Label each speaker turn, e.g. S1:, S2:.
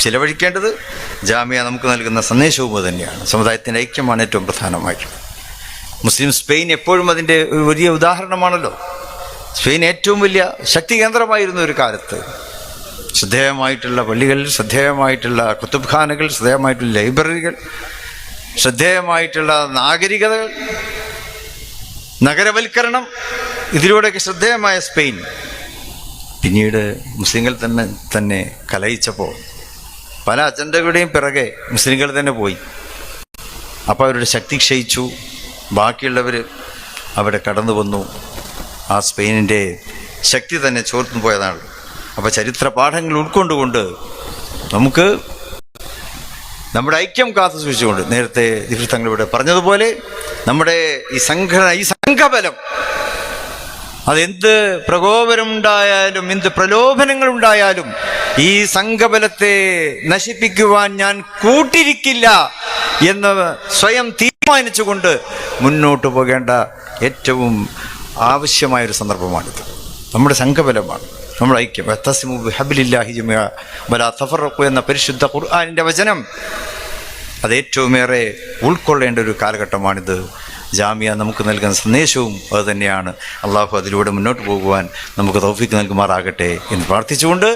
S1: ചിലവഴിക്കേണ്ടത് ജാമ്യ നമുക്ക് നൽകുന്ന സന്ദേശവും തന്നെയാണ് സമുദായത്തിന്റെ ഐക്യമാണ് ഏറ്റവും പ്രധാനമായി മുസ്ലിം സ്പെയിൻ എപ്പോഴും അതിന്റെ വലിയ ഉദാഹരണമാണല്ലോ. സ്പെയിൻ ഏറ്റവും വലിയ ശക്തി കേന്ദ്രമായിരുന്നു ഒരു കാലത്ത്. ശ്രദ്ധേയമായിട്ടുള്ള പള്ളികൾ ശ്രദ്ധേയമായിട്ടുള്ള കുത്തുബ്ഖാനകൾ ശ്രദ്ധേയമായിട്ടുള്ള ലൈബ്രറികൾ ശ്രദ്ധേയമായിട്ടുള്ള നാഗരികതകൾ നഗരവൽക്കരണം ഇതിലൂടെയൊക്കെ ശ്രദ്ധേയമായ സ്പെയിൻ. പിന്നീട് മുസ്ലിങ്ങൾ തന്നെ തന്നെ കലയിച്ചപ്പോൾ പല അജണ്ടകളുടെയും പിറകെ മുസ്ലിങ്ങൾ തന്നെ പോയി. അപ്പോൾ അവരുടെ ശക്തി ക്ഷയിച്ചു. ബാക്കിയുള്ളവർ അവിടെ കടന്നു വന്നു. ആ സ്പെയിനിന്റെ ശക്തി തന്നെ ചോർന്നു പോയതാണ്. അപ്പോൾ ചരിത്ര പാഠങ്ങൾ ഉൾക്കൊണ്ടുകൊണ്ട് നമുക്ക് നമ്മുടെ ഐക്യം കാത്തു സൂക്ഷിച്ചുകൊണ്ട് നേരത്തെ തങ്ങൾ ഇവിടെ പറഞ്ഞതുപോലെ നമ്മുടെ ഈ സംഘടന ഈ സംഘബലം അതെന്ത് പ്രകോപനമുണ്ടായാലും എന്ത് പ്രലോഭനങ്ങൾ ഉണ്ടായാലും ഈ സംഘബലത്തെ നശിപ്പിക്കുവാൻ ഞാൻ കൂട്ടിരിക്കില്ല എന്ന് സ്വയം തീരുമാനിച്ചുകൊണ്ട് മുന്നോട്ട് പോകേണ്ട ഏറ്റവും ആവശ്യമായൊരു സന്ദർഭമാണിത്. നമ്മുടെ സംഘബലമാണ്. നമ്മൾ ഐക്യം. തസിമു ഹബിലില്ലാഹി ജുമ ബല തഫറക്കു എന്ന പരിശുദ്ധ ഖുർആാനിന്റെ വചനം അത് ഏറ്റവുമേറെ ഉൾക്കൊള്ളേണ്ട ഒരു കാലഘട്ടമാണിത്. ജാമ്യ നമുക്ക് നൽകുന്ന സന്ദേശവും അതുതന്നെയാണ് അള്ളാഹു അതിലൂടെ മുന്നോട്ട് പോകുവാൻ നമുക്ക് തൗഫീക്ക് നൽകുമാറാകട്ടെ എന്ന് പ്രാർത്ഥിച്ചുകൊണ്ട്